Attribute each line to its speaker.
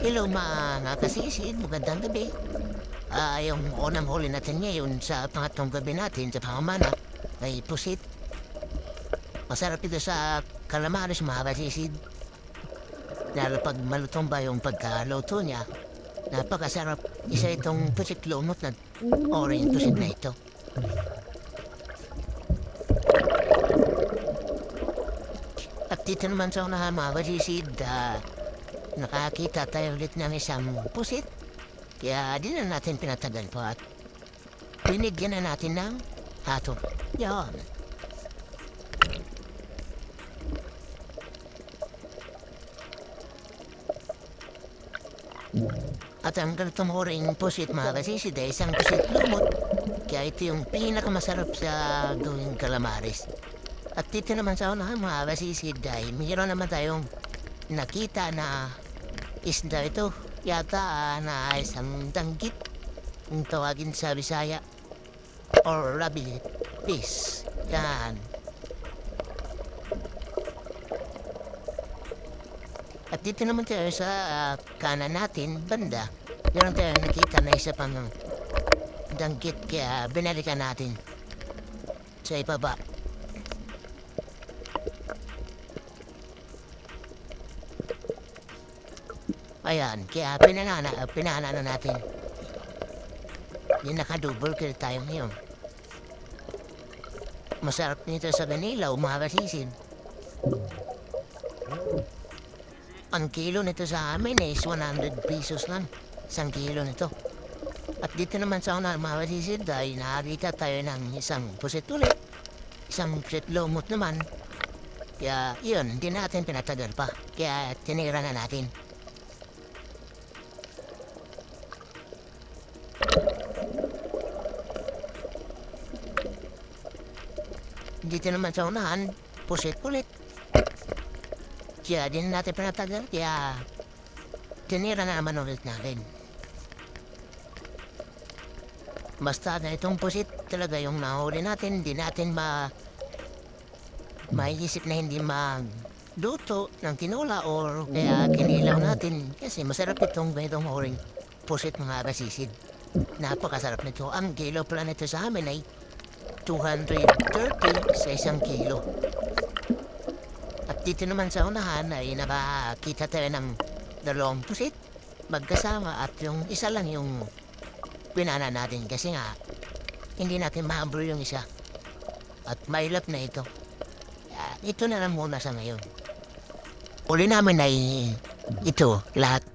Speaker 1: Hello mga kasisid, magandang gabi. Ah, yung unang huli natin ngayon sa pangatlong gabi natin sa pangamana ay pusit. Masarap ito sa kalamares mga kasisid. Lalo pag malutong ba yung pagkaluto niya, napakasarap. Isa itong pusit lumot na orange pusit na ito. At dito naman sa unahan mga kasisid, ah, nakakita tayo ulit ng isang pusit. Kaya di na natin pinatagal pa at binigyan na natin ng ato. Yan. At ang ganitong huring pusit mga kasisid ay isang pusit lumot. Kaya ito yung pinakamasarap sa gawing kalamares. At dito naman sa unahan mga kasisid ay mayroon naman tayong nakita na isda ito. Yata ah, na isang danggit. Kung tawagin sa Bisaya. Or rabbit fish. Yan. At dito naman tayo sa ah, kanan natin, banda. Meron tayo nakita na isa pang danggit kaya binalikan natin sa ibaba. Ayan, kaya pinanana, pinana na natin. Yung nakadouble kill tayo ngayon. Masarap nito sa Ganilaw, mga kasisid. Ang kilo nito sa amin is 100 pesos lang. Isang kilo nito. At dito naman sa una, mga kasisid, ay nakakita tayo ng isang pusit ulit. Isang pusit lumot naman. Kaya yun, hindi natin pinatagal pa. Kaya tinira na natin. Dito naman sa unahan, pusit ulit. Kaya din natin pinatagal, kaya tinira na naman ulit natin. Basta na itong pusit talaga yung nahuli natin, hindi natin ma... maiisip na hindi magluto ng tinula or kaya kinilaw natin kasi masarap itong ganitong huling pusit mga basisid. Napakasarap nito. Ang kilo pala nito sa amin ay 230 sa isang kilo. At dito naman sa unahan ay nakakita tayo ng dalawang pusit magkasama at yung isa lang yung pinana natin kasi nga hindi natin mahabol yung isa. At mailap na ito. Ito na lang muna sa ngayon. Uli namin ay ito lahat